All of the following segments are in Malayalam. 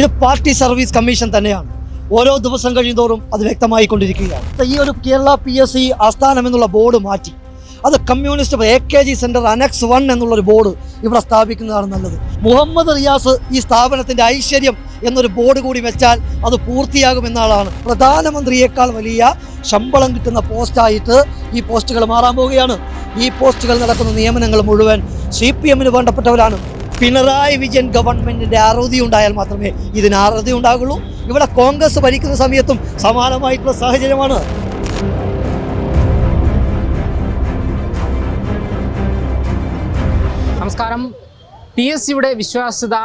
ഇത് പാർട്ടി സർവീസ് കമ്മീഷൻ തന്നെയാണ്. ഓരോ ദിവസം കഴിയുന്തോറും അത് വ്യക്തമായി കൊണ്ടിരിക്കുകയാണ് ഈ ഒരു കേരള പി എസ് സി ആസ്ഥാനം എന്നുള്ള ബോർഡ് മാറ്റി. അത് communist A K G centre annexe one എന്നുള്ളൊരു ബോർഡ് ഇവിടെ സ്ഥാപിക്കുന്നതാണ് നല്ലത്. മുഹമ്മദ് റിയാസ് ഈ സ്ഥാപനത്തിന്റെ ഐശ്വര്യം എന്നൊരു ബോർഡ് കൂടി വെച്ചാൽ അത് പൂർത്തിയാകുമെന്നാളാണ്. പ്രധാനമന്ത്രിയേക്കാൾ വലിയ ശമ്പളം കിട്ടുന്ന പോസ്റ്റായിട്ട് ഈ പോസ്റ്റുകൾ മാറാൻ പോവുകയാണ്. ഈ പോസ്റ്റുകൾ നടക്കുന്ന നിയമനങ്ങൾ മുഴുവൻ സി പി എമ്മിന് വേണ്ടപ്പെട്ടവരാണ്. പിണറായി വിജയൻ ഗവൺമെന്റിന്റെ അറുതി ഉണ്ടായാൽ മാത്രമേ ഇതിന് അറുതി ഉണ്ടാകുള്ളൂ. ഇവിടെ കോൺഗ്രസ് ഭരിക്കുന്ന സമയത്തും സമാനമായിട്ടുള്ള സാഹചര്യമാണ്. നമസ്കാരം. പി എസ് സിയുടെ വിശ്വാസ്യത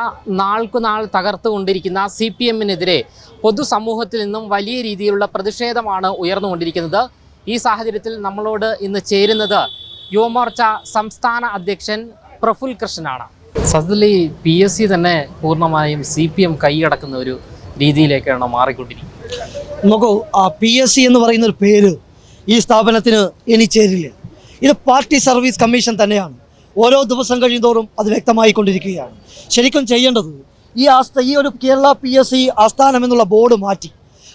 നാൾക്കുനാൾ തകർത്തുകൊണ്ടിരിക്കുന്ന സി പി എമ്മിനെതിരെ പൊതുസമൂഹത്തിൽ നിന്നും വലിയ രീതിയിലുള്ള പ്രതിഷേധമാണ് ഉയർന്നുകൊണ്ടിരിക്കുന്നത്. ഈ സാഹചര്യത്തിൽ നമ്മളോട് ഇന്ന് ചേരുന്നത് യുവമോർച്ച സംസ്ഥാന അധ്യക്ഷൻ പ്രഫുൽ കൃഷ്ണനാണ് സത്യത്തിൽ ഈ പി എസ് സി തന്നെ പൂർണമായും സി പി എം കൈയടക്കുന്ന ഒരു രീതിയിലേക്കാണ് മാറിക്കൊണ്ടിരിക്കുന്നത്. നോക്കൂ ആ പി എസ് സി എന്ന് പറയുന്ന ഒരു പേര് ഈ സ്ഥാപനത്തിന് ഇനി ചേരില്ല. ഇത് പാർട്ടി സർവീസ് കമ്മീഷൻ തന്നെയാണ്. ഓരോ ദിവസം കഴിയുന്തോറും അത് വ്യക്തമായിക്കൊണ്ടിരിക്കുകയാണ്. ശരിക്കും ചെയ്യേണ്ടത് ഈ ആസ്ഥ ഈ ഒരു കേരള പി എസ് സി ആസ്ഥാനം എന്നുള്ള ബോർഡ് മാറ്റി.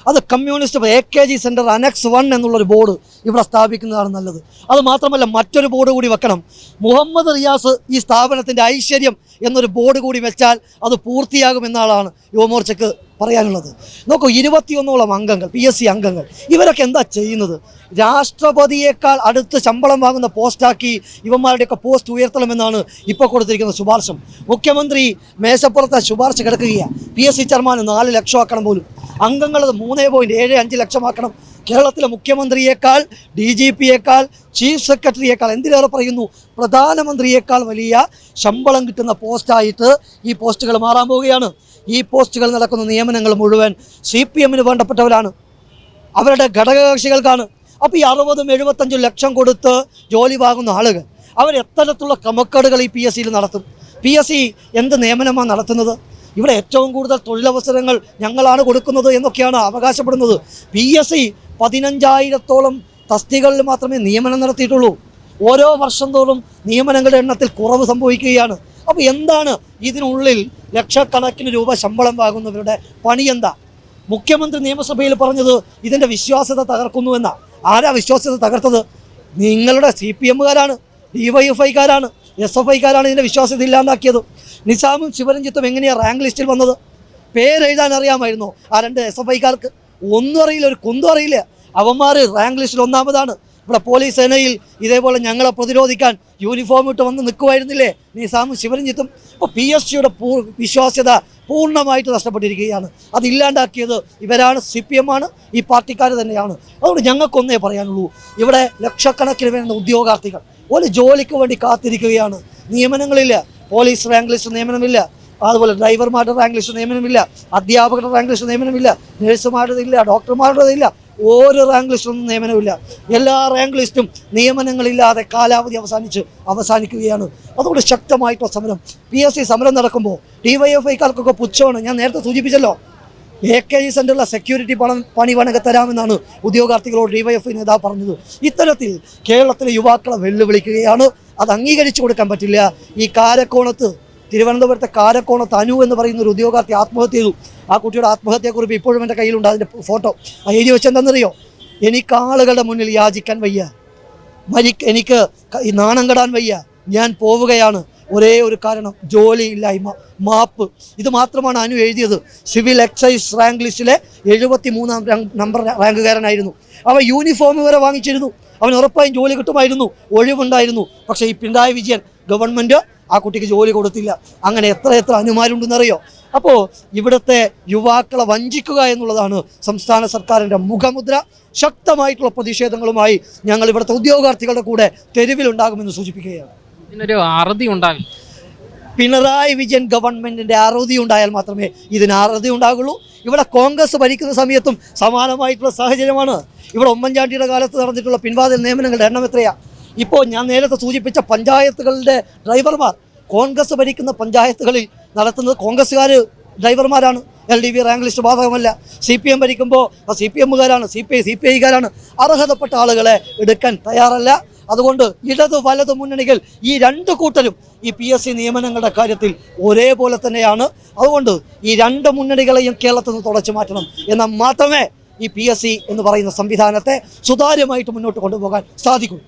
അത് communist A K G centre annexe one എന്നുള്ളൊരു ബോർഡ് ഇവിടെ സ്ഥാപിക്കുന്നതാണ് നല്ലത്. അത് മാത്രമല്ല മറ്റൊരു ബോർഡ് കൂടി വെക്കണം. മുഹമ്മദ് റിയാസ് ഈ സ്ഥാപനത്തിന്റെ ഐശ്വര്യം എന്നൊരു ബോർഡ് കൂടി വെച്ചാൽ അത് പൂർത്തിയാകുമെന്നാളാണ് യുവമോർച്ചയ്ക്ക് പറയാനുള്ളത്. നോക്കൂ ഇരുപത്തിയൊന്നോളം അംഗങ്ങൾ പി എസ് സി അംഗങ്ങൾ ഇവരൊക്കെ എന്താ ചെയ്യുന്നത്? രാഷ്ട്രപതിയേക്കാൾ അടുത്ത് ശമ്പളം വാങ്ങുന്ന പോസ്റ്റാക്കി ഇവന്മാരുടെയൊക്കെ പോസ്റ്റ് ഉയർത്തണമെന്നാണ് ഇപ്പോൾ കൊടുത്തിരിക്കുന്ന ശുപാർശ. മുഖ്യമന്ത്രി മേശപ്പുറത്തെ ശുപാർശ കിടക്കുകയാണ്. പി എസ് സി ചെയർമാൻ നാല് ലക്ഷമാക്കണം പോലും. അംഗങ്ങൾ മൂന്ന് പോയിന്റ് ഏഴ് അഞ്ച് ലക്ഷമാക്കണം കേരളത്തിലെ മുഖ്യമന്ത്രിയേക്കാൾ ഡി ജി പിയേക്കാൾ ചീഫ് സെക്രട്ടറിയേക്കാൾ എന്തിനേറെ പറയുന്നു പ്രധാനമന്ത്രിയേക്കാൾ വലിയ ശമ്പളം കിട്ടുന്ന പോസ്റ്റായിട്ട് ഈ പോസ്റ്റുകൾ മാറാൻ പോവുകയാണ്. ഈ പോസ്റ്റുകൾ നടക്കുന്ന നിയമനങ്ങൾ മുഴുവൻ സി പി എമ്മിന് വേണ്ടപ്പെട്ടവരാണ്. അവരുടെ ഘടകകക്ഷികൾക്കാണ്. അപ്പോൾ ഈ അറുപതും എഴുപത്തഞ്ചും ലക്ഷം കൊടുത്ത് ജോലി വാങ്ങുന്ന ആളുകൾ അവർ എത്തരത്തിലുള്ള ക്രമക്കേടുകൾ ഈ പി എസ് സിയിൽ നടത്തും. പി എസ് സി എന്ത് നിയമനമാണ് നടത്തുന്നത്? ഇവിടെ ഏറ്റവും കൂടുതൽ തൊഴിലവസരങ്ങൾ ഞങ്ങളാണ് കൊടുക്കുന്നത് എന്നൊക്കെയാണ് അവകാശപ്പെടുന്നത്. പി എസ് സി പതിനഞ്ചായിരത്തോളം തസ്തികളിൽ മാത്രമേ നിയമനം നടത്തിയിട്ടുള്ളൂ. ഓരോ വർഷം തോറും നിയമനങ്ങളുടെ എണ്ണത്തിൽ കുറവ് സംഭവിക്കുകയാണ്. അപ്പോൾ എന്താണ് ഇതിനുള്ളിൽ ലക്ഷക്കണക്കിന് രൂപ ശമ്പളം വാങ്ങുന്നവരുടെ പണി എന്താ? മുഖ്യമന്ത്രി നിയമസഭയിൽ പറഞ്ഞത് ഇതിന്റെ വിശ്വാസ്യത തകർക്കുന്നു എന്നാ. ആരാ വിശ്വാസ്യത തകർത്തത്? നിങ്ങളുടെ സി പി എമ്മുകാരാണ് ഡി വൈ എഫ് ഐക്കാരാണ് എസ് എഫ് ഐക്കാരാണ് ഇതിന്റെ വിശ്വാസ്യത ഇല്ലാണ്ടാക്കിയത് നിസാമും ശിവരഞ്ജിത്തും എങ്ങനെയാണ് റാങ്ക് ലിസ്റ്റിൽ വന്നത്? പേരെഴുതാൻ അറിയാമായിരുന്നു ആ രണ്ട് എസ് എഫ് ഐക്കാർക്ക്? ഒന്നും അറിയില്ല ഒരു കുന്തും അറിയില്ല. അവന്മാർ റാങ്ക് ലിസ്റ്റിൽ ഒന്നാമതാണ്. ഇവിടെ പോലീസ് സേനയിൽ ഇതേപോലെ ഞങ്ങളെ പ്രതിരോധിക്കാൻ യൂണിഫോം ഇട്ട് വന്ന് നിൽക്കുമായിരുന്നില്ലേ? നിസാമും ശിവരഞ്ജിത്തും. ഇപ്പോൾ പി എസ് സിയുടെ പൂ വിശ്വാസ്യത പൂർണമായിട്ട് നഷ്ടപ്പെട്ടിരിക്കുകയാണ്. അതില്ലാണ്ടാക്കിയത് ഇവരാണ് സി പി എം ആണ് ഈ പാർട്ടിക്കാർ തന്നെയാണ്. അതുകൊണ്ട് ഞങ്ങൾക്കൊന്നേ പറയാനുള്ളൂ ഇവിടെ ലക്ഷക്കണക്കിന് വേണ്ട ഉദ്യോഗാർത്ഥികൾ ഒരു ജോലിക്ക് വേണ്ടി കാത്തിരിക്കുകയാണ്. നിയമനങ്ങളില്ല പോലീസ് റാങ്ക് ലിസ്റ്റ് നിയമനമില്ല. അതുപോലെ ഡ്രൈവർമാരുടെ റാങ്ക് ലിസ്റ്റ് നിയമനമില്ല അധ്യാപകരുടെ റാങ്ക് ലിസ്റ്റ് നിയമനമില്ല നഴ്സുമാരുടെ ഇല്ല ഡോക്ടർമാരുടെ ഇല്ല ഒരു റാങ്ക് ലിസ്റ്റൊന്നും നിയമനമില്ല. എല്ലാ റാങ്ക് ലിസ്റ്റും നിയമനങ്ങളില്ലാതെ കാലാവധി അവസാനിച്ച് അവസാനിക്കുകയാണ്. അതുകൊണ്ട് ശക്തമായിട്ടുള്ള സമരം. പി എസ് സി സമരം നടക്കുമ്പോൾ ഡി വൈ എഫ് ഐക്കാർക്കൊക്കെ പുച്ഛമാണ്. ഞാൻ നേരത്തെ സൂചിപ്പിച്ചല്ലോ. എ കെ ജി സെന്ററിലെ സെക്യൂരിറ്റി പണം പണി വേണമെങ്കിൽ തരാമെന്നാണ് ഉദ്യോഗാർത്ഥികളോട് ഡി വൈ എഫ് നേതാവ് പറഞ്ഞത്. ഇത്തരത്തിൽ കേരളത്തിലെ യുവാക്കളെ വെല്ലുവിളിക്കുകയാണ്. അത് അംഗീകരിച്ചു കൊടുക്കാൻ പറ്റില്ല. ഈ കാരക്കോണത്ത് തിരുവനന്തപുരത്തെ കാരക്കോണ തനു എന്ന് പറയുന്ന ഒരു ഉദ്യോഗാർത്ഥി ആത്മഹത്യ ചെയ്തു. ആ കുട്ടിയുടെ ആത്മഹത്യയെക്കുറിച്ച് ഇപ്പോഴും എന്റെ കയ്യിലുണ്ട്. അതിന്റെ ഫോട്ടോ. ആ എഴുതി വെച്ചെന്തെന്നറിയോ എനിക്ക് ആളുകളുടെ മുന്നിൽ യാചിക്കാൻ വയ്യ. മരി എനിക്ക് നാണം കെടാൻ വയ്യ. ഞാൻ പോവുകയാണ്. ഒരേ ഒരു കാരണം ജോലിയില്ലായ്മ മാപ്പ്. ഇത് മാത്രമാണ് അനു എഴുതിയത്. സിവിൽ എക്സൈസ് റാങ്ക് ലിസ്റ്റിലെ എഴുപത്തി മൂന്നാം നമ്പർ റാങ്കുകാരനായിരുന്നു. അവൻ യൂണിഫോം വരെ വാങ്ങിച്ചിരുന്നു. അവൻ ഉറപ്പായും ജോലി കിട്ടുമായിരുന്നു. ഒഴിവുണ്ടായിരുന്നു. പക്ഷേ ഈ പിണറായി വിജയൻ ഗവൺമെന്റ് ആ കുട്ടിക്ക് ജോലി കൊടുത്തില്ല. അങ്ങനെ എത്ര എത്ര അനുമാരുണ്ടെന്നറിയോ? അപ്പോൾ ഇവിടുത്തെ യുവാക്കളെ വഞ്ചിക്കുക എന്നുള്ളതാണ് സംസ്ഥാന സർക്കാരിന്റെ മുഖമുദ്ര. ശക്തമായിട്ടുള്ള പ്രതിഷേധങ്ങളുമായി ഞങ്ങൾ ഇവിടുത്തെ ഉദ്യോഗാർത്ഥികളുടെ കൂടെ തെരുവിലുണ്ടാകുമെന്ന് സൂചിപ്പിക്കുകയാണ്. ഇതിനൊരു അറുതി ഉണ്ടാകും പിണറായി വിജയൻ ഗവൺമെന്റിന്റെ അറുതി ഉണ്ടായാൽ മാത്രമേ ഇതിന് അറുതി ഉണ്ടാകുള്ളൂ. ഇവിടെ കോൺഗ്രസ് ഭരിക്കുന്ന സമയത്തും സമാനമായിട്ടുള്ള സാഹചര്യമാണ്. ഇവിടെ ഉമ്മൻചാണ്ടിയുടെ കാലത്ത് നടന്നിട്ടുള്ള പിൻവാതിൽ നിയമനങ്ങളുടെ എണ്ണം എത്രയാ? ഇപ്പോൾ ഞാൻ നേരത്തെ സൂചിപ്പിച്ച പഞ്ചായത്തുകളുടെ ഡ്രൈവർമാർ കോൺഗ്രസ് ഭരിക്കുന്ന പഞ്ചായത്തുകളിൽ നടത്തുന്നത് കോൺഗ്രസ്സുകാർ ഡ്രൈവർമാരാണ്. L D B rank list ബാധകമല്ല. സി പി എം ഭരിക്കുമ്പോൾ C P എമ്മുകാരാണ് C P I C P ഐക്കാരാണ് അർഹതപ്പെട്ട ആളുകളെ എടുക്കാൻ തയ്യാറല്ല. അതുകൊണ്ട് ഇടത് വലത് മുന്നണികൾ ഈ രണ്ട് കൂട്ടരും ഈ പി എസ് സി നിയമനങ്ങളുടെ കാര്യത്തിൽ ഒരേപോലെ തന്നെയാണ്. അതുകൊണ്ട് ഈ രണ്ട് മുന്നണികളെയും കേരളത്തിൽ നിന്ന് തുടച്ചു മാറ്റണം എന്നാൽ മാത്രമേ ഈ പി എന്ന് പറയുന്ന സംവിധാനത്തെ സുതാര്യമായിട്ട് മുന്നോട്ട് കൊണ്ടുപോകാൻ സാധിക്കൂ.